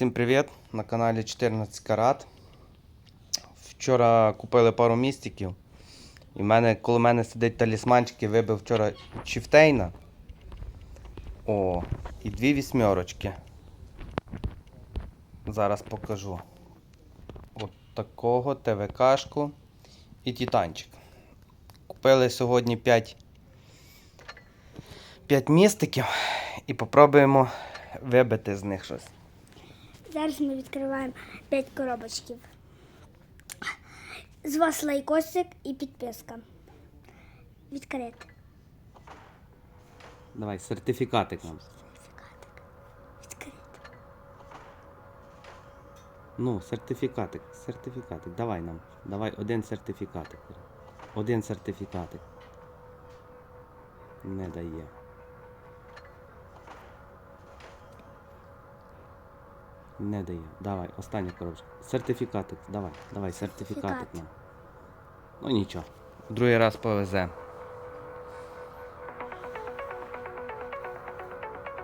Всім привіт! На каналі 14 Карат. Вчора купили пару містиків. І в мене, коли в мене сидить талісманчик, я вибив вчора Чіфтейна. О, і дві вісьмерочки. Зараз покажу. От такого ТВКшку і Титанчик. Купили сьогодні 5, 5 містиків і попробуємо вибити з них щось. Зараз ми відкриваємо 5 коробочків. З вас лайкосик і підписка. Відкрити. Давай, сертифікатик нам. Відкрити. Ну, сертифікатик, сертифікатик. Давай нам. Давай один сертифікатик. Один сертифікатик. Не дає. Не дає. Давай, остання коробочка. Сертифікатик. Давай, давай, сертифікатик Сертифікат. нам. Ну нічого. Другий раз повезе.